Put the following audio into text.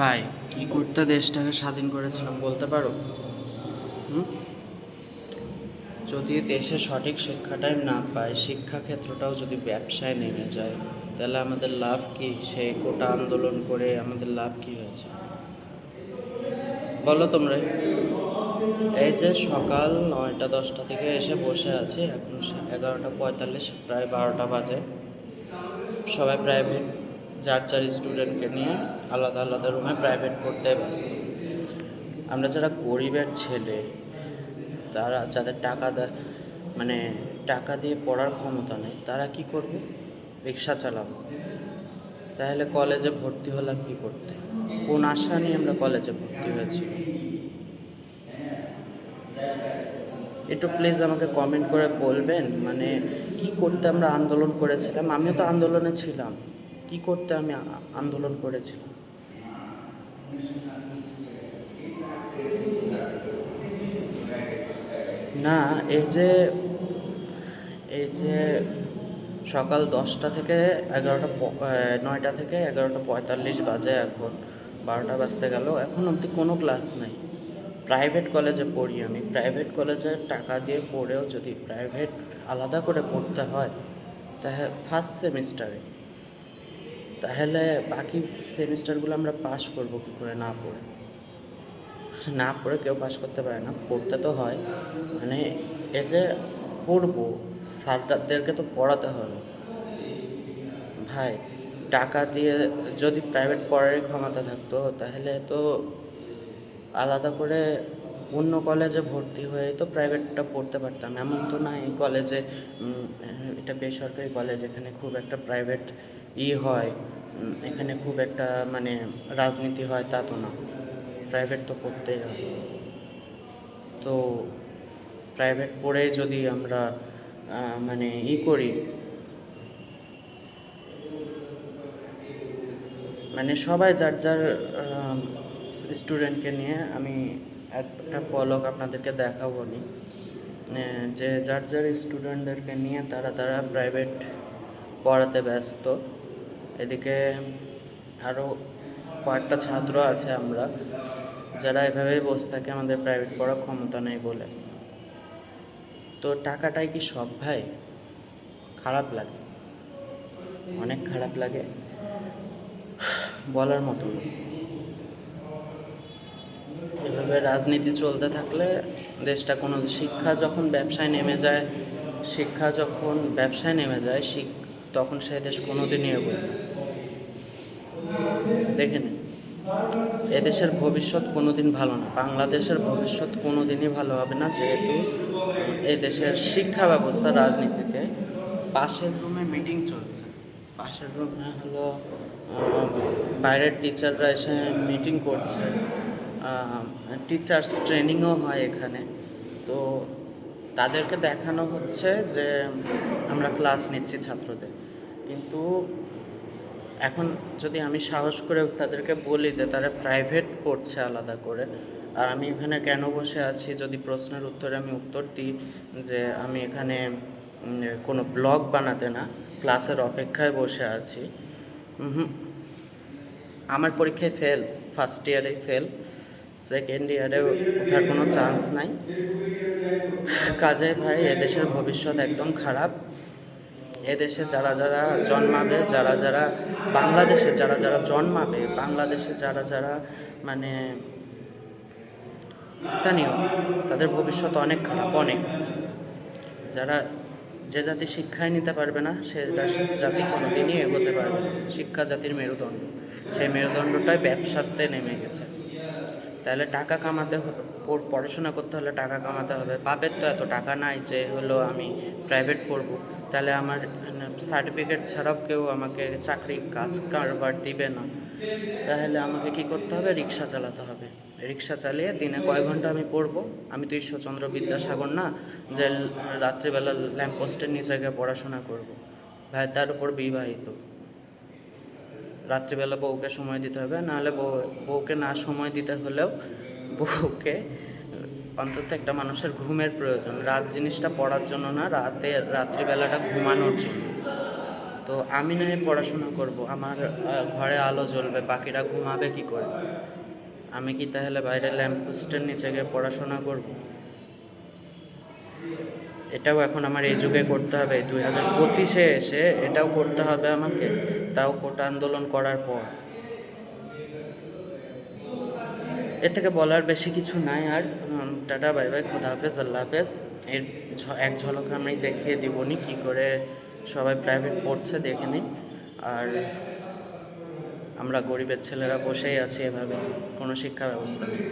ভাই, কি করতে দেশটাকে স্বাধীন করেছিলাম বলতে পারো? যদি দেশে সঠিক শিক্ষাটাই না পায় শিক্ষাক্ষেত্রটাও যদি ব্যবসায় নেমে যায়, তাহলে আমাদের লাভ কি? সেই কোটা আন্দোলন করে আমাদের লাভ কি হয়েছে? বলো তোমরা। এই যে সকাল নয়টা দশটা থেকে এসে বসে আছি, এখন এগারোটা পঁয়তাল্লিশ, প্রায় বারোটা বাজে। সবাই প্রাইভেট যার যার স্টুডেন্টকে নিয়ে আলাদা আলাদা রুমে প্রাইভেট পড়তে ব্যস্ত। আমরা যারা গরিবের ছেলে, তারা যাদের টাকা দেয় মানে টাকা দিয়ে পড়ার ক্ষমতা নেই, তারা কি করবে? রিক্সা চালাবো। তাহলে কলেজে ভর্তি হলাম কি করতে? কোন আশা নিয়ে আমরা কলেজে ভর্তি হয়েছি? একটু প্লিজ আমাকে কমেন্ট করে বলবেন মানে কি করতে আমরা আন্দোলন করেছিলাম? আমিও তো আন্দোলনে ছিলাম। কি করতে আমি আন্দোলন করেছিলাম। না, এই যে এই যে সকাল দশটা থেকে এগারোটা নয়টা থেকে এগারোটা পঁয়তাল্লিশ বাজে এখন, বারোটা বাজতে গেল। এখন অবধি কোনো ক্লাস নাই। প্রাইভেট কলেজে পড়ি আমি। প্রাইভেট কলেজে টাকা দিয়ে পড়েও যদি প্রাইভেট আলাদা করে পড়তে হয়, তাহলে ফার্স্ট সেমিস্টারে। তাহলে বাকি সেমিস্টারগুলো আমরা পাস করব কী করে না পড়ে না পড়ে কেউ পাস করতে পারে না, পড়তে তো হয়। মানে এ যে পড়ব, স্যারদেরকে তো পড়াতে হবে। ভাই, টাকা দিয়ে যদি প্রাইভেট পড়ারই ক্ষমতা থাকতো, তাহলে তো আলাদা করে অন্য কলেজে ভর্তি হয়ে তো প্রাইভেটটা পড়তে পারতাম। এমন তো না এই কলেজে এটা বেসরকারি কলেজ এখানে খুব একটা প্রাইভেট ই হয়। এখানে খুব একটা মানে রাজনীতি হয় তা তো না। প্রাইভেট তো পড়তেই হয়। তো প্রাইভেট পড়ে যদি আমরা মানে ই করি মানে সবাই যার যার স্টুডেন্টকে নিয়ে আমি একটা পলক আপনাদেরকে দেখাবো নি যে যার যার স্টুডেন্টদেরকে নিয়ে তারা তারা প্রাইভেট পড়াতে ব্যস্ত। এদিকে আরও কয়েকটা ছাত্র আছে আমরা, যারা এভাবেই বসে থাকে আমাদের প্রাইভেট পড়ার ক্ষমতা নেই বলে। তো টাকাটাই কি সব ভাই? খারাপ লাগে। অনেক খারাপ লাগে। বলার মতো এভাবে রাজনীতি চলতে থাকলে দেশটা কোনো শিক্ষা যখন ব্যবসায় নেমে যায়, শিক্ষা যখন ব্যবসায় নেমে যায় তখন সে দেশ কোনোদিনই এগোবে না। দেখে নিন এদেশের ভবিষ্যৎ কোনোদিন ভালো না। বাংলাদেশের ভবিষ্যৎ কোনোদিনই ভালো হবে না, যেহেতু দেশের শিক্ষা ব্যবস্থা রাজনীতিতে পাশের রুমে মিটিং চলছে। পাশের রুমে হলো বাইরের টিচাররা এসে মিটিং করছে। টিচার্স ট্রেনিংও হয় এখানে। তো তাদেরকে দেখানো হচ্ছে যে আমরা ক্লাস নিচ্ছি ছাত্রদের। কিন্তু এখন যদি আমি সাহস করে তাদেরকে বলি যে তারা প্রাইভেট পড়ছে আলাদা করে, আর আমি এখানে কেন বসে আছি, যদি প্রশ্নের উত্তরে আমি উত্তর দিই যে আমি এখানে কোনো ব্লগ বানাতে না ক্লাসের অপেক্ষায় বসে আছি। আমার পরীক্ষায় ফেল ফার্স্ট ইয়ারে ফেল সেকেন্ড ইয়ারে ওঠার কোনো চান্স নাই। কাজে ভাই, এদেশের ভবিষ্যৎ একদম খারাপ। এদেশে যারা যারা জন্মাবে, যারা যারা বাংলাদেশে যারা যারা জন্মাবে, বাংলাদেশে যারা যারা মানে স্থানীয়, তাদের ভবিষ্যৎ অনেক খারাপ, অনেক। যারা যে জাতি শিক্ষায় নিতে পারবে না, সে জাতি কোনোদিনই এগোতে পারবে না। শিক্ষা জাতির মেরুদণ্ড। সেই মেরুদণ্ডটাই ব্যবসাতে নেমে গেছে। তাহলে টাকা কামাতে পড়াশোনা করতে হলে টাকা কামাতে হবে। বাপের তো এত টাকা নাই যে হলো আমি প্রাইভেট পড়ব। তাহলে আমার সার্টিফিকেট ছাড়াও কেউ আমাকে চাকরি কাজ কারবার দিবে না। তাহলে আমাকে কি করতে হবে? রিক্সা চালাতে হবে। রিক্সা চালিয়ে দিনে কয় ঘণ্টা আমি পড়ব? আমি তো ঈশ্বরচন্দ্র বিদ্যাসাগর না, যে রাত্রিবেলা ল্যাম্পপোস্টের নিচে গিয়ে পড়াশোনা করব। ভাই, তার উপর বিবাহিত। রাত্রিবেলা বউকে সময় দিতে হবে, নাহলে বউ, বউকে না সময় দিতে হলেও বউকে অন্তত একটা মানুষের ঘুমের প্রয়োজন। রাত জিনিসটা পড়ার জন্য না, রাতে, রাত্রিবেলাটা ঘুমানোর জন্য। তো আমি নয় পড়াশোনা করব, আমার ঘরে আলো জ্বলবে, বাকিরা ঘুমাবে কি করে? আমি কি তাহলে বাইরে ল্যাম্পপোস্টের নিচে গিয়ে পড়াশোনা করব? এটাও এখন আমার এই যুগে করতে হবে দুই হাজার পঁচিশে এসে এটাও করতে হবে আমাকে। তাও কোটা আন্দোলন করার পর। এর থেকে বলার বেশি কিছু নাই আর টাটা, বাই বাই, খোদা হাফেজ, আল্লাহ হাফেজ। এর এক ঝলক আমি দেখিয়ে দিবনি কি করে সবাই প্রাইভেট পড়ছে, দেখে নিন আর আমরা গরিবের ছেলেরা বসেই আছি এভাবে, কোনো শিক্ষা ব্যবস্থা নেই।